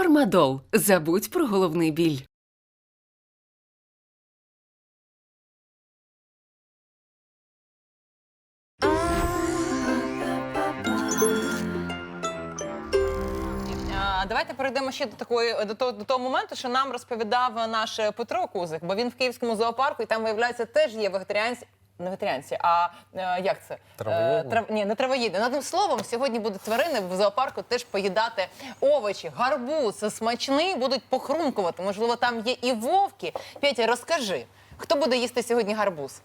Фармадол. Забудь про головний біль. Давайте перейдемо ще до такої до того, до того моменту, що нам розповідав наш Петро Кузик, бо він в київському зоопарку, і там виявляється теж є вегетаріанці. Не вегетаріанці, а е, як це? Травоїдні? Е, трав... Ні, не травоїди. Над одним словом, сьогодні будуть тварини в зоопарку теж поїдати овочі, гарбуз смачний, будуть похрумкувати. Можливо, там є і вовки. Петя, розкажи, хто буде їсти сьогодні гарбуз?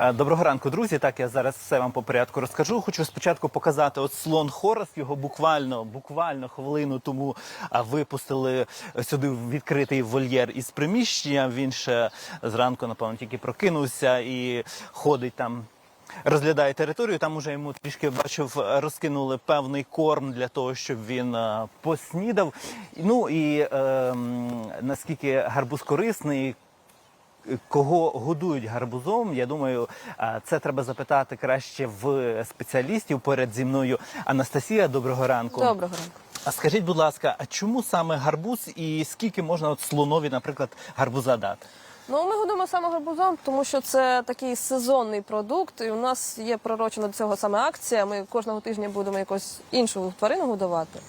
Е, Доброго ранку, друзі. Так, я зараз все вам по порядку розкажу. Хочу спочатку показати от слон Хорас. Його буквально, буквально хвилину тому випустили сюди в відкритий вольєр із приміщення. Він ще зранку, напевно, тільки прокинувся і ходить там. Розглядає територію, там уже йому трішки бачив, розкинули певний корм для того, щоб він е, поснідав. Ну і ем, наскільки гарбуз корисний, Кого годують гарбузом, я думаю, це треба запитати краще в спеціалістів. Поряд зі мною Анастасія. Доброго ранку. Доброго ранку. А скажіть, будь ласка, а чому саме гарбуз і скільки можна от слонові, наприклад, гарбуза дати? Ну, ми годуємо саме гарбузом, тому що це такий сезонний продукт, і у нас є пророчена до цього саме акція. Ми кожного тижня будемо якось іншу тварину годувати.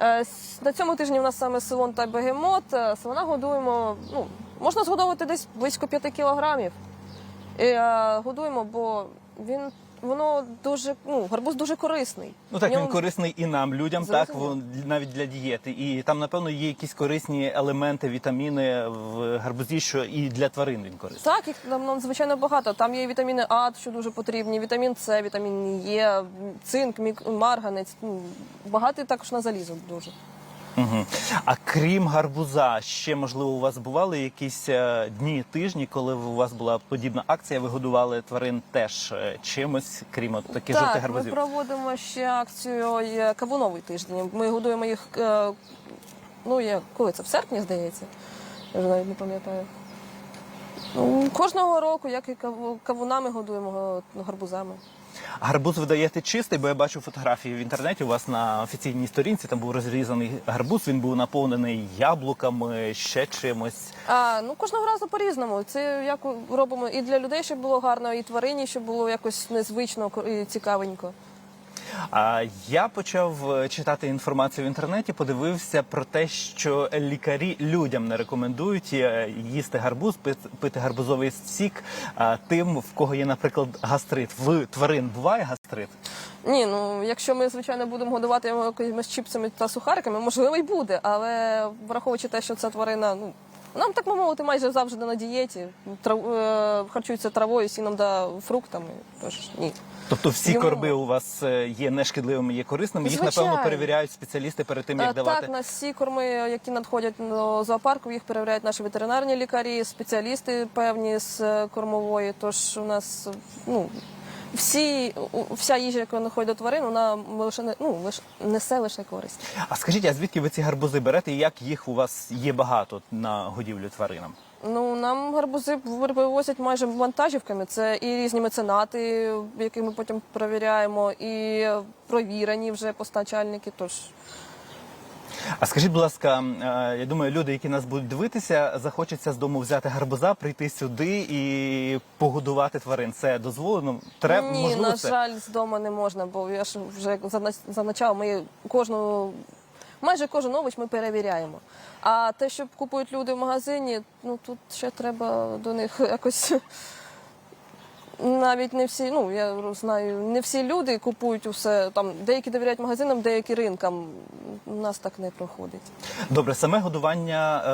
Е, На цьому тижні у нас саме силон та бегемот. Е, годуємо, ну, можна згодовувати десь близько 5 кілограмів. І, е, годуємо, бо він воно дуже, ну, гарбуз дуже корисний. Ну так ньому- він корисний і нам, людям, так Зрозуміло. вон, навіть для дієти. І там, напевно, є якісь корисні елементи, вітаміни в гарбузі, що і для тварин він корисний. Так, їх там надзвичайно багато. Там є вітаміни А, що дуже потрібні, вітамін С, вітамін Е, цинк, мік- марганець. Ну, багатий також на залізо дуже. Угу. А крім гарбуза, ще можливо у вас бували якісь е, дні, тижні, коли у вас була подібна акція, ви годували тварин теж е, чимось, крім от таких жовтих так, ми гарбузів? проводимо ще акцію є кавуновий тиждень. Ми годуємо їх, е, ну, є, коли це? В серпні, здається. Я вже навіть не пам'ятаю. Ну, кожного року, як і каву- кавунами годуємо е, гарбузами. Гарбуз видаєте чистий, бо я бачу фотографії в інтернеті. У вас на офіційній сторінці там був розрізаний гарбуз. Він був наповнений яблуками, ще чимось. А, ну кожного разу по-різному. Це як робимо і для людей, щоб було гарно, і тварині, щоб було якось незвично і цікавенько. А я почав е, читати інформацію в інтернеті, подивився про те, що лікарі людям не рекомендують е, їсти гарбуз, пит- пити гарбузовий сік тим, в кого є, наприклад, гастрит. В тварин буває гастрит? Ні, ну якщо ми звичайно будемо годувати його якимись чіпсами та сухариками, можливо, й буде, але враховуючи те, що ця тварина, ну нам так би мовити, майже завжди на дієті, трав, е, харчується травою, сіном та фруктами. Тож ні. Тобто всі Йому- корби у вас е, є нешкідливими, є корисними. Їх Звичайно. напевно перевіряють спеціалісти перед тим, як Е, давати. Так, на всі корми, які надходять до зоопарку, їх перевіряють наші ветеринарні лікарі, спеціалісти певні з е, кормової. Тож у нас ну. Всі, у- вся їжа, яка надходить до тварин, вона лише не ну лише несе лише користь. А скажіть, а звідки ви ці гарбузи берете? і Як їх у вас є багато на годівлю тваринам? Ну нам гарбузи вивозять майже вантажівками. Це і різні меценати, яких ми потім перевіряємо, і провірені вже постачальники. Тож А скажіть, будь ласка, е, я думаю, люди, які нас будуть дивитися, захочеться з дому взяти гарбуза, прийти сюди і погодувати тварин. Це дозволено? Треба ні, можливо на це? жаль, з дому не можна, бо я ж вже зазна- зазначав, ми кожну. Майже кожен овоч ми перевіряємо. А те, що купують люди в магазині, ну тут ще треба до них якось. Навіть не всі, ну я знаю, не всі люди купують усе. Там деякі довіряють магазинам, деякі ринкам. У нас так не проходить. Добре, саме годування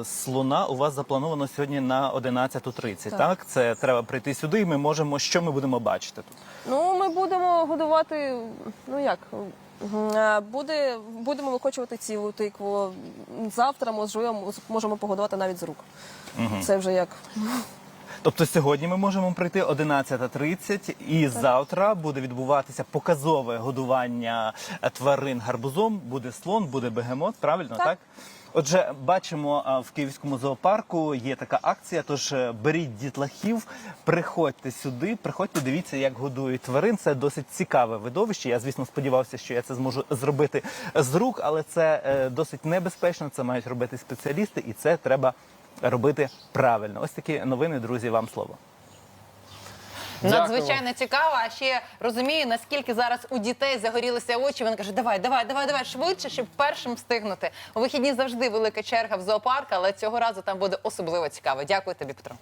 е, слона у вас заплановано сьогодні на 11.30, так. Так. Це треба прийти сюди, і ми можемо. Що ми будемо бачити тут? Ну, ми будемо годувати. Ну як? е, Буде, будемо викочувати цілу тикву. Завтра можливо, можемо погодувати навіть з рук. Це вже як. Тобто сьогодні ми можемо прийти 11.30 і завтра буде відбуватися показове годування е, тварин гарбузом. Буде слон, буде бегемот, правильно, так? Так. Отже, бачимо а, в київському зоопарку є така акція. Тож е, беріть дітлахів, приходьте сюди, приходьте, дивіться, як годують тварин. Це досить цікаве видовище. Я звісно сподівався, що я це зможу зробити з рук, але це е, досить небезпечно. Це мають робити спеціалісти, і це треба робити правильно. Ось такі новини, друзі. Вам слово. Надзвичайно цікаво. А ще розумію, наскільки зараз у дітей загорілися очі. Вони кажуть, давай, давай, давай, давай швидше, щоб першим встигнути. У вихідні завжди велика черга в зоопарк, але цього разу там буде особливо цікаво. Дякую тобі, Петро.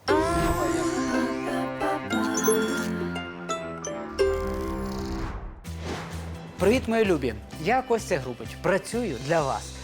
Привіт, мої любі! Я Костя Грубич. Працюю для вас.